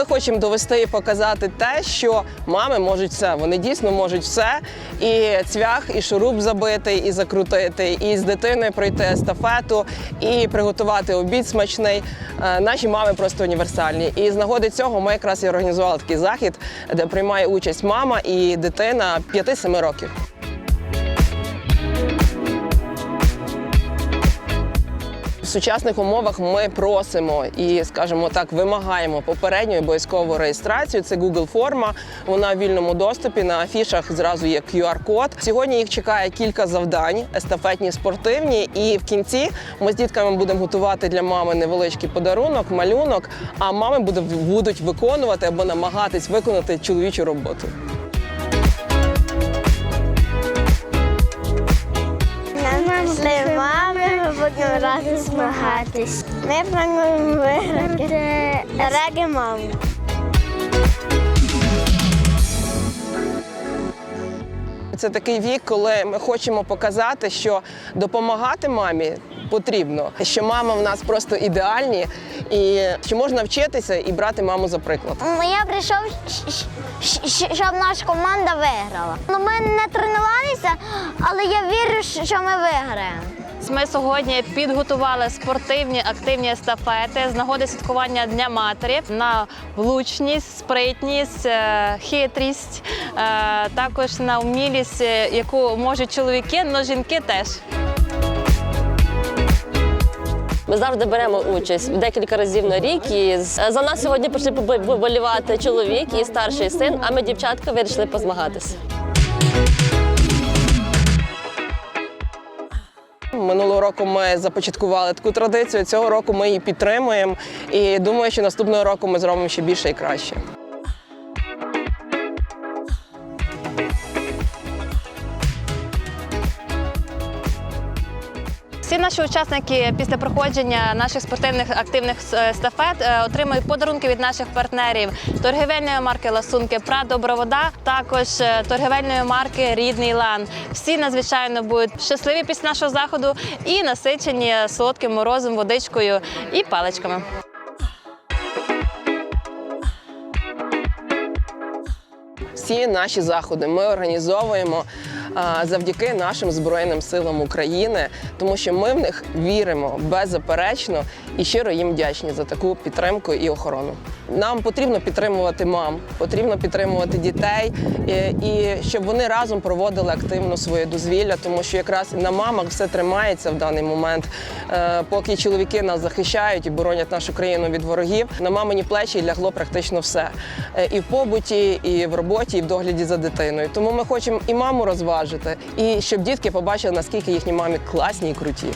Ми хочемо довести і показати те, що мами можуть все. Вони дійсно можуть все. І цвях, і шуруп забити, і закрутити, і з дитиною пройти естафету, і приготувати обід смачний. Е, Наші мами просто універсальні. І з нагоди цього ми якраз і організували такий захід, де приймає участь мама і дитина 5-7 років. Сучасних умовах ми просимо і, скажімо так, вимагаємо попередню і обов'язкову реєстрацію. Це Google форма. Вона в вільному доступі. На афішах зразу є QR-код. Сьогодні їх чекає кілька завдань, естафетні, спортивні. І в кінці ми з дітками будемо готувати для мами невеличкий подарунок, малюнок. А мами будуть виконувати або намагатись виконати чоловічу роботу. Разом змагатись. Ми плануємо виграти раги маму. Це такий вік, коли ми хочемо показати, що допомагати мамі потрібно, що мама в нас просто ідеальні, і що можна вчитися і брати маму за приклад. Я прийшов, щоб наша команда виграла. Ну, Ми не тренувалися, але я вірю, що ми виграємо. Ми сьогодні підготували спортивні активні естафети з нагоди святкування Дня матері на влучність, спритність, е, хитрість, е, також на вмілість, е, яку можуть чоловіки, але жінки теж. Ми завжди беремо участь декілька разів на рік. І за нас сьогодні прийшли побо- поболівати чоловік і старший син, а ми, дівчатка, вирішили позмагатися. Минулого року ми започаткували таку традицію. Цього року ми її підтримуємо. І думаю, що наступного року ми зробимо ще більше і краще. Всі наші учасники після проходження наших спортивних активних е, естафет е, отримують подарунки від наших партнерів торгівельної марки Ласунки Пра Добровода, також е, торгівельної марки Рідний Лан. Всі надзвичайно будуть щасливі після нашого заходу і насичені солодким морозом, водичкою і паличками. Всі наші заходи ми організовуємо завдяки нашим Збройним силам України, тому що ми в них віримо беззаперечно і щиро їм вдячні за таку підтримку і охорону. Нам потрібно підтримувати мам, потрібно підтримувати дітей, і, щоб вони разом проводили активно своє дозвілля, тому що якраз на мамах все тримається в даний момент. Е, поки чоловіки нас захищають і боронять нашу країну від ворогів, на мамині плечі лягло практично все Е, і в побуті, і в роботі, і в догляді за дитиною. Тому ми хочемо і маму розважити, і щоб дітки побачили, наскільки їхні мамі класні і круті.